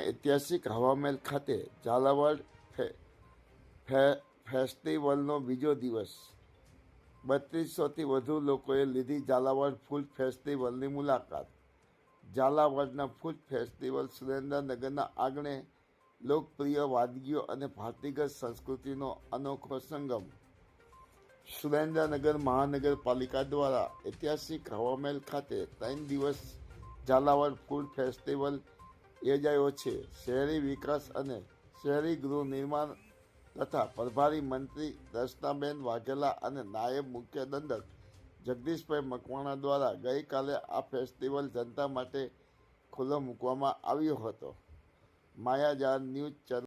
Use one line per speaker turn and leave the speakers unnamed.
ઐતિહાસિક હવામહેલ ખાતે ઝાલાવાડ ફેસ્ટિવલનો બીજો દિવસ. બત્રીસોથી વધુ લોકોએ લીધી ઝાલાવાડ ફૂડ ફેસ્ટિવલની મુલાકાત. ઝાલાવાડના ફૂડ ફેસ્ટિવલ સુરેન્દ્રનગરના આંગણે લોકપ્રિય વાનગીઓ અને ભારતીગત સંસ્કૃતિનો અનોખો સંગમ. સુરેન્દ્રનગર મહાનગરપાલિકા દ્વારા ઐતિહાસિક હવામહેલ ખાતે ત્રણ દિવસ ઝાલાવાડ ફૂડ ફેસ્ટિવલ યોજાયો છે. શહેરી વિકાસ અને શહેરી ગૃહ નિર્માણ તથા પ્રભારી મંત્રી દર્શનાબેન વાઘેલા અને નાયબ મુખ્ય દંડક જગદીશભાઈ મકવાણા દ્વારા ગઈકાલે આ ફેસ્ટિવલ જનતા માટે ખુલ્લો મૂકવામાં આવ્યો હતો. માયાજાર ન્યૂઝ ચેનલ